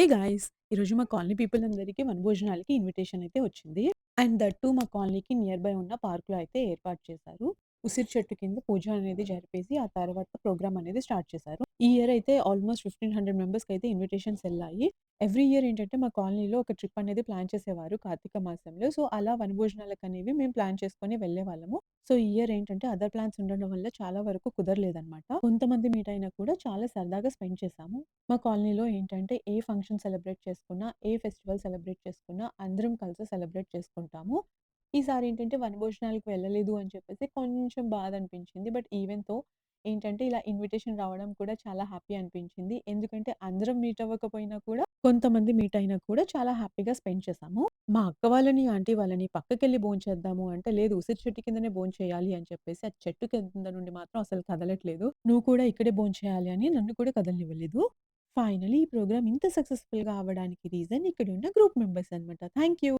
Hey guys ఈరోజు మా colony people అందరికీ వనభోజనాలకి ఇన్విటేషన్ అయితే వచ్చింది. అండ్ దట్ టూ మా కాలనీకి నియర్ బై ఉన్న పార్క్‌లో అయితే ఏర్పాటు చేశారు. ఉసిరి చెట్టు కింద పూజ అనేది జరిపేసి, ఆ తర్వాత ప్రోగ్రామ్ అనేది స్టార్ట్ చేశారు. ఈ ఇయర్ అయితే ఆల్మోస్ట్ ఫిఫ్టీన్ హండ్రెడ్ మెంబర్స్కి అయితే ఇన్విటేషన్స్ వెళ్ళాయి ఎవ్రీ ఇయర్ ఏంటంటే మా కాలనీలో ఒక ట్రిప్ అనేది ప్లాన్ చేసేవారు కార్తీక మాసంలో. సో, అలా వనభోజనాలకనేవి మేము ప్లాన్ చేసుకొని వెళ్ళేవాళ్ళము. సో, ఈ ఇయర్ ఏంటంటే అదర్ ప్లాన్స్ ఉండడం వల్ల చాలా వరకు కుదరలేదనమాట. కొంతమంది మీట్ అయినా కూడా చాలా సరదాగా స్పెండ్ చేశాము. మా కాలనీలో ఏంటంటే ఏ ఫంక్షన్ సెలబ్రేట్ చేసుకున్నా, ఏ ఫెస్టివల్ సెలబ్రేట్ చేసుకున్నా అందరం కలిసి సెలబ్రేట్ చేసుకుంటాము. ఈసారి ఏంటంటే వనభోజనాలకు వెళ్ళలేదు అని చెప్పేసి కొంచెం బాధ అనిపించింది. బట్ ఈవెన్తో ఏంటంటే ఇలా ఇన్విటేషన్ రావడం కూడా చాలా హ్యాపీ అనిపించింది. ఎందుకంటే అందరం మీట్ అవ్వకపోయినా కూడా కొంతమంది మీట్ అయినా కూడా చాలా హ్యాపీగా స్పెండ్ చేశాము. మా అక్క వాళ్ళని, ఆంటీ వాళ్ళని పక్కకెళ్ళి భోంచేద్దాము అంటే, లేదు ఉసిరి చెట్టు కిందనే భోంచేయాలి అని చెప్పేసి ఆ చెట్టు కింద నుండి మాత్రం అసలు కదలట్లేదు. నువ్వు కూడా ఇక్కడే భోంచేయాలి అని నన్ను కూడా కదలనివ్వలేదు. ఫైనల్లీ ఈ ప్రోగ్రామ్ ఇంత సక్సెస్‌ఫుల్‌గా అవ్వడానికి రీజన్ ఇక్కడున్న గ్రూప్ మెంబర్స్ అన్నమాట. Thank you.